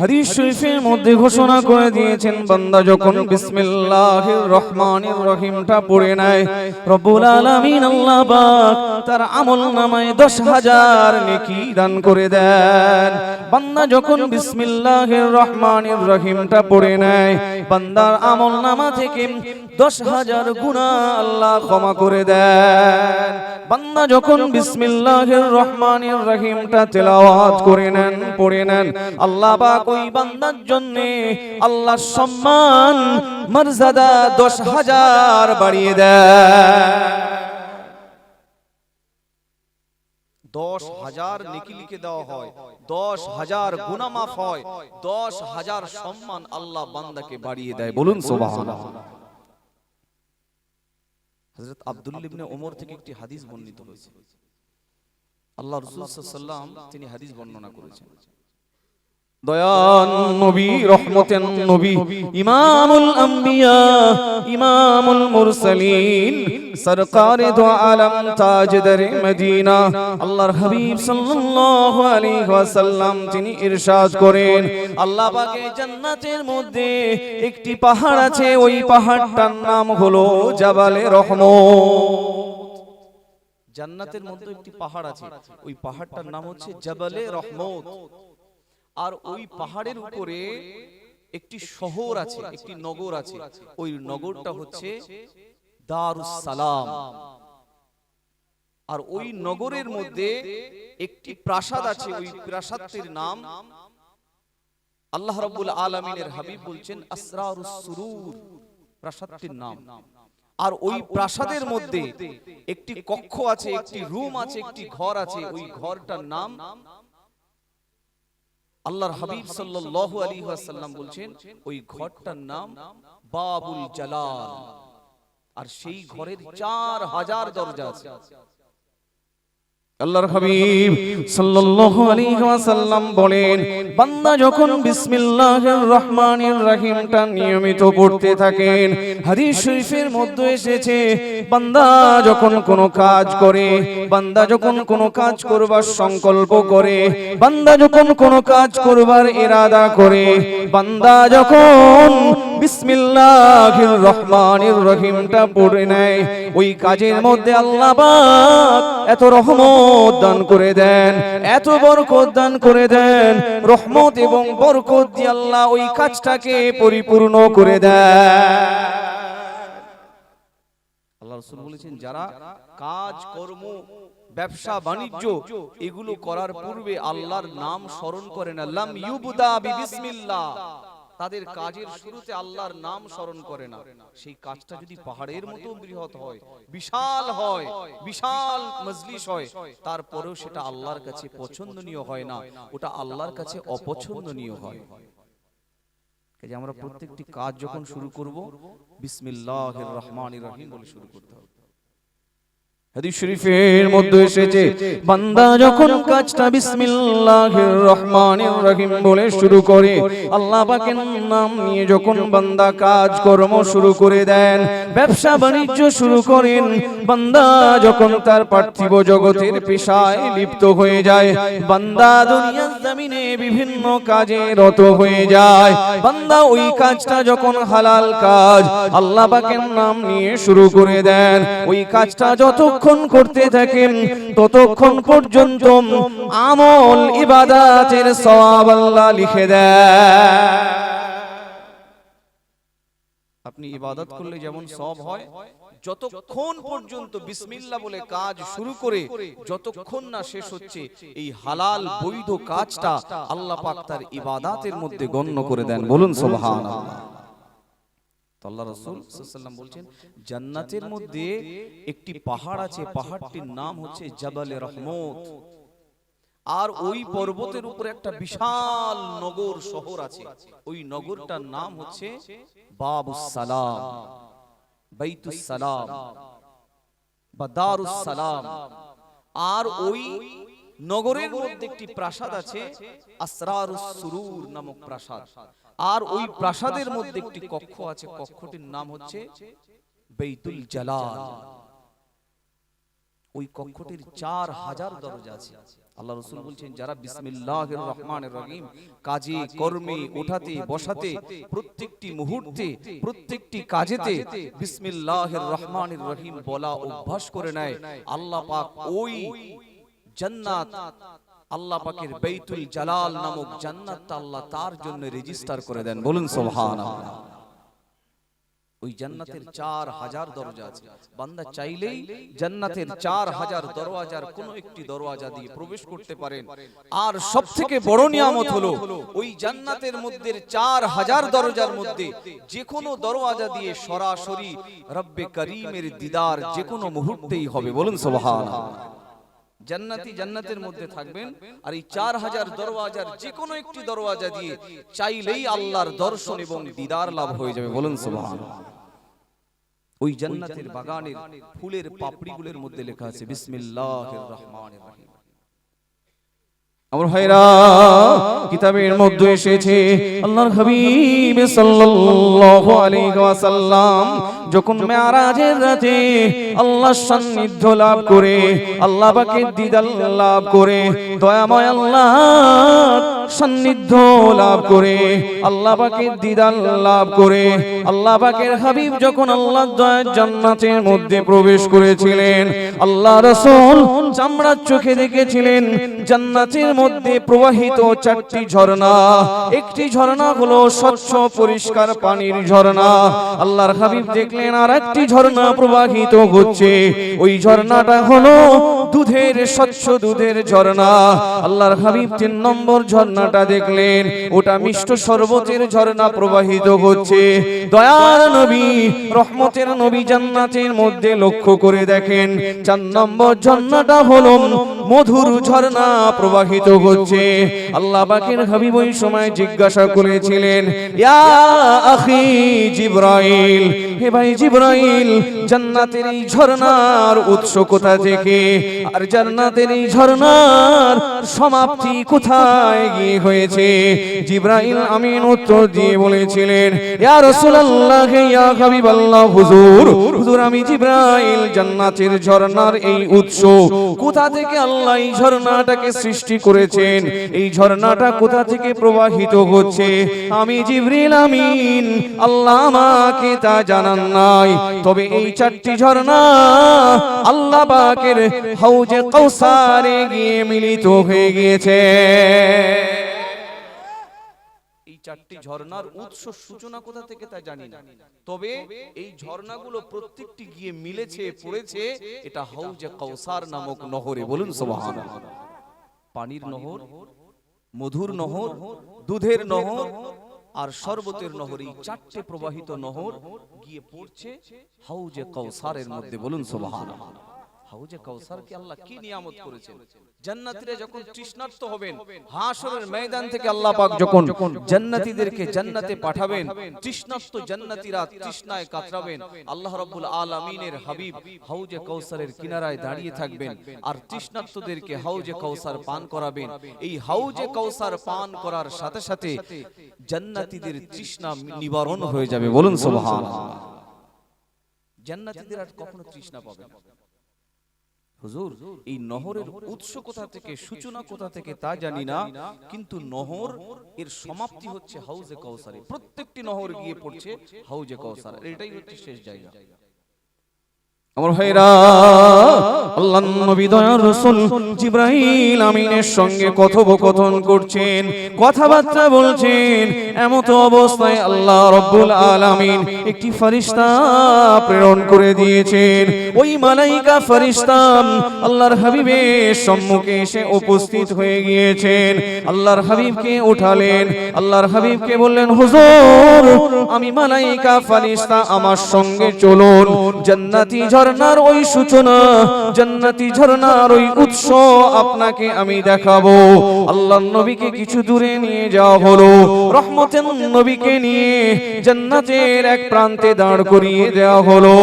হাদিস শরীফের মধ্যে ঘোষণা করে দিয়েছেন, বান্দা যখন বিসমিল্লাহির রহমানির রহিমটা পড়ে নেয়, রব্বুল আলামিন আল্লাহ নেকি দান করে দেন। বান্দা যখন বিসমিল্লাহির রহমানির রহিমটা পড়ে নেয়, বান্দার আমল নামা থেকে দশ হাজার গুণা আল্লাহ ক্ষমা করে দেন। বান্দা যখন বিসমিল্লাহির রহমানির রহিমটা তেলাওয়াত করে নেন, পড়ে নেন, আল্লাহ পাক ওই বান্দার জন্য আল্লাহ সম্মান মর্যাদা দশ হাজার বাড়িয়ে দেয়। দশ হাজার নেকি লিখে দেওয়া হয় দশ হাজার গুনামাফ হয় দশ হাজার সম্মান আল্লাহ বান্দাকে বাড়িয়ে দেয়। বলুন হযরত আব্দুল ইবনে ওমর থেকে একটি হাদিস বর্ণিত হয়েছে। আল্লাহ রাসূল তিনি হাদিস বর্ণনা করেছেন। দয়ান নবী রহমতেন নবী, ইমামুল আম্বিয়া, ইমামুল মুরসালিন, সরকারে দো আলম মদিনা। আল্লাহর হাবিব সাল্লাল্লাহু আলাইহি ওয়াসাল্লাম তিনি ইরশাদ করেন, আল্লাহ পাকে জান্নাতের মধ্যে একটি পাহাড় আছে, ওই পাহাড়টার নাম হলো জাবালে রহমত। জান্নাতের মধ্যে একটি পাহাড় আছে, ওই পাহাড়টার নাম হচ্ছে জাবালে রহমত। আর ওই পাহাড়ের উপরে একটি শহর আছে একটি নগর আছে। ওই নগরটা হচ্ছে দারুস সালাম আর ওই নগরের মধ্যে একটি প্রাসাদ আছে ওই প্রাসাদটির নাম আল্লাহ রাব্বুল আলামিনের হাবিব বলছেন আসরারুস সুরুর প্রাসাদটির নাম। আর ওই প্রাসাদের মধ্যে একটি কক্ষ আছে একটি রুম আছে একটি ঘর আছে ওই ঘরটার নাম আল্লাহর হাবিব সাল্লাল্লাহু আলাইহি ওয়াসাল্লাম বলছেন ওই ঘরটার নাম বাবুল জালাল। আর সেই ঘরের চার হাজার দরজা আছে। আল্লাহর হাবিব সাল্লাল্লাহু আলাইহি ওয়াসাল্লাম বলেন, বান্দা যখন বিসমিল্লাহির রহমানির রহিমটা নিয়মিত পড়তে থাকেন, হাদিস শরীফের মধ্যে এসেছে, বান্দা যখন কোনো কাজ করে, বান্দা যখন কোনো কাজ করবার সংকল্প করে, বান্দা যখন কোনো কাজ করবার ইরাদা করে, বান্দা যখন বিসমিল্লাহির রহমানির রহিমটা পড়ে নেয়। ওই কাজের মধ্যে আল্লাহ এত রহমত দান করে দেন, এত বরকত দান করে দেন, রহমত এবং বরকত দিয়ে আল্লাহ ওই কাজটাকে পরিপূর্ণ করে দেন। বলেছেন, যারা কাজ, কর্ম, ব্যবসা, বাণিজ্য, এগুলো করার পূর্বে আল্লাহর নাম স্মরণ করে না। লাম ইউবদা বিসমিল্লাহ তাদের কাজের শুরুতে আল্লাহর নাম স্মরণ করে না। সেই কাজটা যদি পাহাড়ের মতো বৃহৎ হয় বিশাল হয় বিশাল মজলিস হয় তারপরেও সেটা আল্লাহর কাছে পছন্দনীয় হয় না। ওটা আল্লাহর কাছে অপছন্দনীয় হয়। কাজে আমরা প্রত্যেকটি কাজ যখন শুরু করব বিসমিল্লাহির রহমানির রহিম বলে শুরু করতে হবে। হাদিস শরীফের মধ্যে এসেছে, বান্দা যখন কাজটা বিসমিল্লাহির রহমানির রহিম বলে শুরু করে, আল্লাহ পাকের নাম নিয়ে যখন বান্দা কাজ কর্ম শুরু করে দেন, ব্যবসা বাণিজ্য শুরু করেন, বান্দা যখন তার পার্থিব জগতের পেশায় লিপ্ত হয়ে যায়, বান্দা দুনিয়ার জমিনে বিভিন্ন কাজে রত হয়ে যায়, বান্দা ওই কাজটা যখন হালাল কাজ, আল্লাহ পাকের নাম নিয়ে শুরু করে দেন, ওই কাজটা যতক্ষণ করতে থাকেন ততক্ষণ পর্যন্ত আমল ইবাদাতের সওয়াব আল্লাহ লিখে দেয়। আপনি ইবাদত করলে যেমন সব হয়, যতক্ষণ পর্যন্ত বিসমিল্লাহ বলে কাজ শুরু করে, যতক্ষণ না শেষ হচ্ছে, এই হালাল বৈধ কাজটা আল্লাহ পাক তার ইবাদাতের মধ্যে গণ্য করে দেন। বলুন, সুবহানাল্লাহ। তো আল্লাহ রাসূল সাল্লাল্লাহু বলছেন জান্নাতের মধ্যে একটি পাহাড় আছে পাহাড়টির নাম হচ্ছে জাবালে রহমত। আর ওই পর্বতের উপরে একটা বিশাল নগর শহর আছে। ওই নগরটার নাম হচ্ছে বাবুস সালাম বাইতুস সালাম বা দারুস সালাম আর ওই নগরের মধ্যে একটি প্রাসাদ আছে আসরারুস সুরুর নামক প্রাসাদ। আর ওই প্রাসাদের মধ্যে একটি কক্ষ আছে। কক্ষটির নাম হচ্ছে বেইতুল জালাল। ওই কক্ষটির চার হাজার দরজা আছে। আল্লাহ রসুল বলছেন যারা বিসমিল্লাহ রহমানের রহিম কাজে কর্মে ওঠাতে বসাতে প্রত্যেকটি মুহূর্তে প্রত্যেকটি কাজেতে বিসমিল্লাহ রহমানের রহিম বলা অভ্যাস করে নেয়। আল্লাহ পাক ওই জান্নাত আল্লাহ পাকের বেতুল জালাল নামক জান্নাত আল্লাহ তার জন্য রেজিস্টার করে দেন। বলুন সুবহানাল্লাহ। ওই জান্নাতের চার হাজার দরজা আছে। বান্দা চাইলেই জান্নাতের চার হাজার দরওয়াজার কোন একটি দরওয়াজা দিয়ে প্রবেশ করতে পারেন। আর সব থেকে বড় নিয়ামত হলো ওই জান্নাতের মধ্যে চার হাজার দরজার মধ্যে যে কোনো দরওয়াজা দিয়ে সরাসরি রব্বে করিমের দিদার যে কোনো মুহূর্তেই হবে। বলুন সোহান জান্নাতি জান্নাতের মধ্যে থাকবেন। আর এই চার হাজার দরওয়াজার যে কোনো একটি দরওয়াজা দিয়ে চাইলেই আল্লাহর দর্শন এবং দিদার লাভ হয়ে যাবে। বলুন সোহান ওই জান্নাতের বাগানের ফুলের পাপড়িগুলোর মধ্যে লেখা আছে বিসমিল্লাহির রহমানির রহিম। আমার ভাইরা কিতাবের মধ্যে এসেছে আল্লাহর হাবিব সাল্লাল্লাহু আলাইহি ওয়াসাল্লাম যখন মেরাজের রাতে আল্লাহর সান্নিধ্য লাভ করে আল্লাহ পাকের দিদার লাভ করে দয়াময় আল্লাহ সান্নিধ্য লাভ করে আল্লাহ পাকের দিদার লাভ করে আল্লাহ পাকের হাবিব যখন আল্লাহ দয়ার জান্নাতের মধ্যে প্রবেশ করেছিলেন আল্লাহ রাসূল চামড়ার চোখে দেখেছিলেন জান্নাতের মধ্যে প্রবাহিত চারটি ঝর্ণা একটি ঝর্ণা হলো স্বচ্ছ পরিষ্কার পানির ঝর্ণা আল্লাহর হাবিব দেখলেন আর একটি ঝর্ণা প্রবাহিত হচ্ছে। ওই ঝর্ণাটা হলো দুধের স্বচ্ছ দুধের ঝর্ণা। আল্লাহর হাবিব তিন নম্বর ঝর্ণাটা দেখলেন। ওটা মিষ্ট শরবতের ঝর্ণা প্রবাহিত হচ্ছে। দয়ার নবী, রহমতের নবী জান্নাতের মধ্যে লক্ষ্য করে দেখেন। চার নম্বর ঝর্ণাটা হলো মধুর ঝর্ণা প্রবাহিত হচ্ছে। আল্লাহ পাকের হাবিব ওই সময় জিজ্ঞাসা করেছিলেন, ইয়া আখি জিব্রাইল হে ভাই জিব্রাইল, জান্নাতের এই ঝর্ণার উৎস কোথা থেকে? আর জান্নাতের এই ঝর্ণার সমাপ্তি কোথায় গিয়ে হয়েছে? জিব্রাইল আমিন উত্তর দিয়ে বলেছিলেন, ইয়া রাসূলুল্লাহ, ইয়া হাবিবাল্লাহ, হুজুর হুজুর আমি জিব্রাইল, জান্নাতের ঝর্ণার এই উৎস কোথা থেকে আল্লাহ এই ঝর্ণাটাকে সৃষ্টি করেছেন? এই ঝর্ণাটা কোথা থেকে প্রবাহিত হচ্ছে? আমি জিবরিল আমিন, আল্লাহ আমাকে তা জানান নাই। তবে এই চারটি ঝর্ণা আল্লাহ পাকের হাউজে কৌসারে গিয়ে মিলিত হয়ে গিয়েছে। চারটি ঝর্ণার উৎস সূচনা কোথা থেকে তা জানি না। তবে এই ঝর্ণাগুলো প্রত্যেকটি গিয়ে মিলেছে পড়েছে। এটা হাউজে কাউসার নামক নহরে। বলুন সুবহানাল্লাহ। পানির নহর মধুর নহর দুধের নহর আর শরবতের নহরী চারটে প্রবাহিত নহর গিয়ে পড়ছে হাউজে কৌসারের মধ্যে। বলুন সুবহানাল্লাহ। হাউজে কাউসারকে আল্লাহ কি নিয়ামত করেছেন? জান্নাতীরা যখন তৃষ্ণার্ত হবেন হাশরের ময়দান থেকে আল্লাহ পাক যখন জান্নাতীদেরকে জান্নাতে পাঠাবেন তৃষ্ণার্ত জান্নাতীরা তৃষ্ণায় কাতরাবেন। আল্লাহ রাব্বুল আলামিনের হাবিব হাউজে কাউসারের কিনারায় দাঁড়িয়ে থাকবেন আর তৃষ্ণার্তদেরকে হাউজে কাউসার পান করাবেন। এই হাউজে কাউসার পান করার সাথে সাথে জান্নাতীদের তৃষ্ণা নিবারণ হয়ে যাবে। বলুন সুবহানাল্লাহ জান্নাতীদের আর কখনো তৃষ্ণা পাবে না হুজুর, এই নহরের উৎস কোথা থেকে, সূচনা কোথা থেকে তা জানি না, কিন্তু নহর, এর সমাপ্তি হচ্ছে হাউজে কৌসারে প্রত্যেকটি নহর গিয়ে পড়ছে হাউজে কৌসার এটাই হচ্ছে শেষ জায়গা। আমার ভাইরা, আল্লাহ নবী দয়ার রাসূল জিব্রাইল আমিনের সঙ্গে কথোপকথন করছেন, কথাবার্তা বলছেন, এমত অবস্থায় আল্লাহ রব্বুল আলামিন একটি ফেরেশতা প্রেরণ করে দিয়েছেন। ওই মালাইকা ফেরেশতা আল্লাহর হাবিবের সম্মুখে এসে উপস্থিত হয়ে গিয়েছেন। আল্লাহর হাবিবকে উঠালেন, আল্লাহর হাবিবকে বললেন, হুজুর, আমি মালাইকা ফেরেশতা আমার সঙ্গে চলুন, জান্নাতি ঝর্ণার ওই সূচনা, জান্নাতি ঝর্ণার ওই উৎস আপনাকে আমি দেখাবো। আল্লাহ নবীকে কিছু দূরে নিয়ে যাওয়া হলো। রহমতের নবীকে নিয়ে জান্নাতের এক প্রান্তে দাঁড় করিয়ে দেওয়া হলো।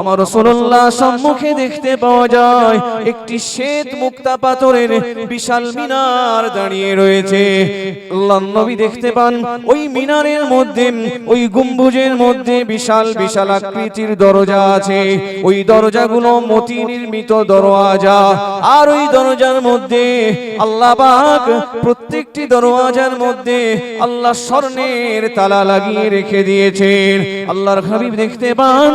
আমার রাসূলুল্লাহ সম্মুখে দেখতে পাওয়া যায়, একটি শ্বেত মুক্তা পাথরের বিশাল মিনার দাঁড়িয়ে রয়েছে। আল্লাহ নবী দেখতে পান, ওই মিনারের মধ্যে, ওই গম্বুজের মধ্যে বিশাল বিশাল আকৃতির দরজা আছে। ওই দরজাগুলো মতি নির্মিত দরওয়াজা। আর ওই দরজার মধ্যে আল্লাহ পাক প্রত্যেকটি দরওয়াজার মধ্যে আল্লাহ স্বর্ণের তালা লাগিয়ে রেখে দিয়েছেন। আল্লাহর হাবিব দেখতে পান,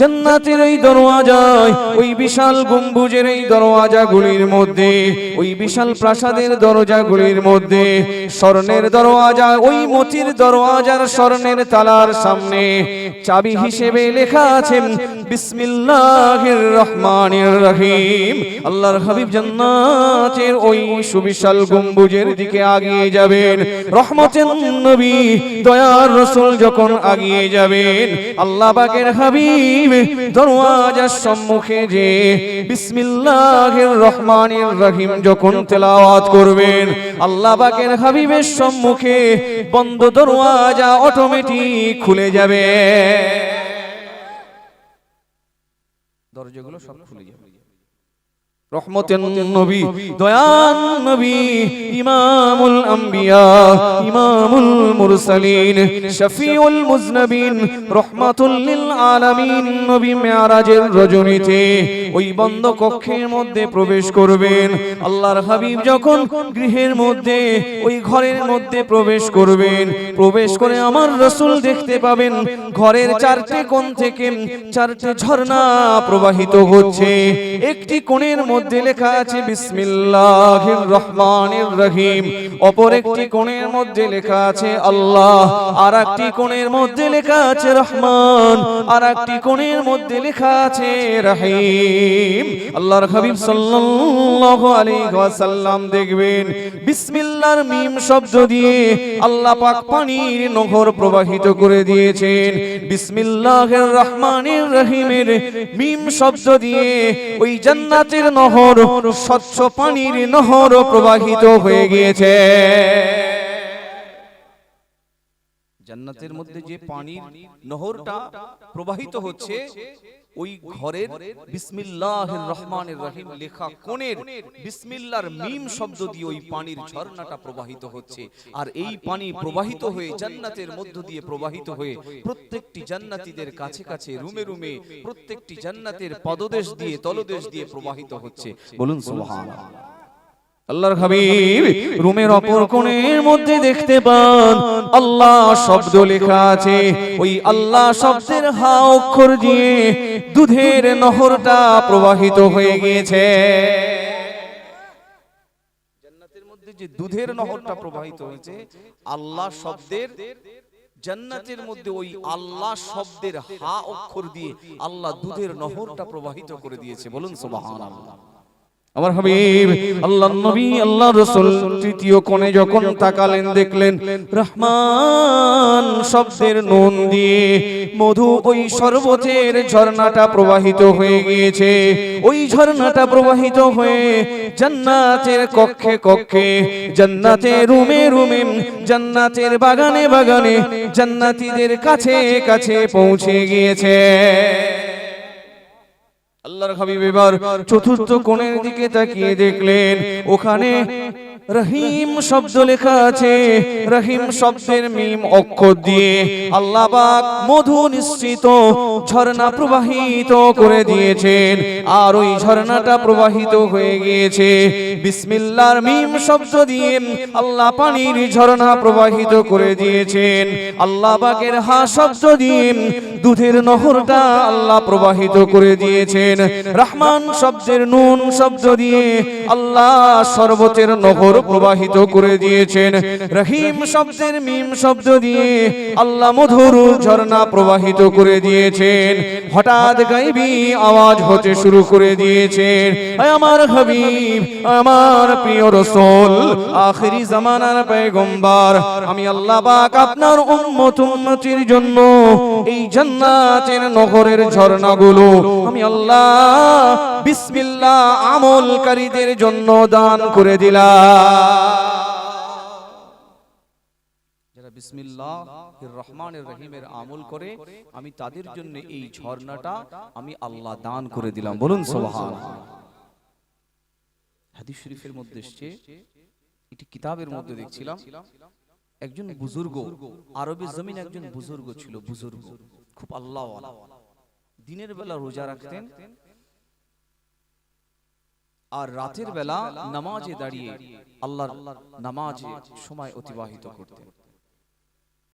জান্নাতের ওই দরওয়াজায়, ওই বিশাল গম্বুজের এই দরওয়াজাগুলির মধ্যে, ওই বিশাল প্রাসাদের দরজাগুলির মধ্যে, স্বর্ণের দরওয়াজা, ওই মতির দরওয়াজার স্বর্ণের তালার সামনে। চাবি হিসেবে লেখা আছে রহমানির রহিম। আল্লাহর হাবিব জান্নাতের ওই সুবিশাল গম্বুজের দিকে আগিয়ে যাবেন। রহমতের নবী, দয়ার যখন আগিয়ে যাবেন, আল্লাহ পাকের হাবিব দরওয়াজার সম্মুখে যে বিসমিল্লাহির রহমানির রহিম যখন তেলাওয়াত করবেন, আল্লাহ পাকের হাবিবের সম্মুখে বন্ধ দরওয়াজা অটোমেটিক খুলে যাবে। দরজাগুলো সব খুলে যাবে। রহমতের নবী দয়ান নবী ইমামুল আম্বিয়া ইমামুল মুরসালিন শফিউল মুজনবিন রহমাতুল লিল আলামিন নবী মেরাজের রজনীতে ওই বন্ধ কক্ষের মধ্যে প্রবেশ করবেন। আল্লাহর হাবিব যখন গৃহের মধ্যে ওই ঘরের মধ্যে প্রবেশ করবেন। প্রবেশ করে আমার রসুল দেখতে পাবেন ঘরের চারটে কোণ থেকে চারটে ঝর্ণা প্রবাহিত হচ্ছে। একটি কোণের মধ্যে লেখা আছে, বিসমিল্লাহির রহমানির রহিম। অপর একটি কোণের মধ্যে লেখা আছে, আল্লাহ। আর একটি কোণের মধ্যে লেখা আছে, রহমান। আর একটি কোণের মধ্যে লেখা আছে, রহিম। আল্লাহর হাবিব সাল্লাল্লাহু আলাইহি ওয়াসাল্লাম দেখবেন বিসমিল্লাহর মিম শব্দ দিয়ে আল্লাহ পাক পানির নহর প্রবাহিত করে দিয়েছেন। বিসমিল্লাহির রহমানির রহিমের মিম শব্দ দিয়ে ওই জান্নাতের নহর স্বচ্ছ পানির নহর প্রবাহিত হয়ে গিয়েছে। জান্নাতের মধ্যে যে পানির নহরটা প্রবাহিত হচ্ছে ওই ঘরের বিসমিল্লাহির রহমানির রহিম লেখা কোণের বিসমিল্লাহর মিম শব্দ দিয়ে ওই পানির ঝর্ণাটা প্রবাহিত হচ্ছে। আর এই পানি প্রবাহিত হয়ে জান্নাতের মধ্য দিয়ে প্রবাহিত হয়ে প্রত্যেকটি জান্নাতীদের কাছে কাছে রুমে রুমে প্রত্যেকটি জান্নাতের পদদেশ দিয়ে তলদেশ দিয়ে প্রবাহিত হচ্ছে। বলুন সুবহানাল্লাহ। আল্লাহর হাবিব রুমের অপর কোণের মধ্যে দেখতে পান। আল্লাহ শব্দ লেখা আছে। ওই আল্লাহ শব্দের হা অক্ষর দিয়ে দুধের নহরটা প্রবাহিত হয়ে গিয়েছে। জান্নাতের মধ্যে যে দুধের নহরটা প্রবাহিত হয়েছে আল্লাহ শব্দের জান্নাতের মধ্যে ওই আল্লাহ শব্দের হা অক্ষর দিয়ে আল্লাহ দুধের নহরটা প্রবাহিত করে দিয়েছে। বলুন সুবহানাল্লাহ। আমার হাবিব আল্লাহ নবী আল্লাহ রসুল তৃতীয় কোণে যখন তাকালেন, দেখলেন রহমান শব্দের নুন দিয়ে মধু ওই সর্বতের ঝর্ণাটা প্রবাহিত হয়ে গিয়েছে। ওই ঝর্ণাটা প্রবাহিত হয়ে জান্নাতের কক্ষে কক্ষে, জান্নাতের রুমে রুমে, জান্নাতের বাগানে বাগানে জান্নাতীদের কাছে কাছে পৌঁছে গিয়েছে। আল্লাহর হাবিব এবার চতুর্থ কোণের দিকে তাকিয়ে দেখলেন ওখানে রহিম শব্দ লেখা আছে, রহিম শব্দের মিম অক্ষর দিয়ে আল্লাহ মধু নিশ্চিত, ঝর্ণা প্রবাহিত করে দিয়েছেন। আর ওই ঝর্ণাটা প্রবাহিত হয়ে গিয়েছে। বিসমিল্লাহর মিম শব্দ দিয়ে আল্লাহ পানির ঝর্ণা প্রবাহিত করে দিয়েছেন। আল্লাহ পাকের হা শব্দ দিয়ে দুধের নহরটা আল্লাহ প্রবাহিত করে দিয়েছেন। রহমান শব্দের নুন শব্দ দিয়ে আল্লাহ শরবতের নহর প্রবাহিত করে দিয়েছেন। রহিম শব্দের মিম শব্দ দিয়ে আল্লাহ মধুর ঝর্ণা প্রবাহিত করে দিয়েছেন। হঠাৎ গাইবি আওয়াজ হতে শুরু করে দিয়েছেন। আমার হাবিব আমার প্রিয় রসুল, আখেরি জামানার পেগম্বার আমি আল্লাহ পাক আপনার উম্মত উম্মতির জন্য এই জান্নাতের নহরের ঝর্ণাগুলো আমি আল্লাহ বিসমিল্লাহ আমলকারীদের জন্য দান করে দিলাম। রহমানের রহিমের আমল করে, আমি তাদের জন্য এই ঝর্ণাটা আমি আল্লাহ দান করে দিলাম। বলুন শরীফের মধ্যে এসছে কিতাবের মধ্যে দেখছিলাম, একজন বুজুর্গ আরবের জমিন একজন বুজুর্গ ছিল, বুজুর্গ, খুব আল্লাহ দিনের বেলা রোজা রাখতেন আর রাতের বেলা নামাজে দাঁড়িয়ে আল্লাহর নামাজে সময় অতিবাহিত করতেন।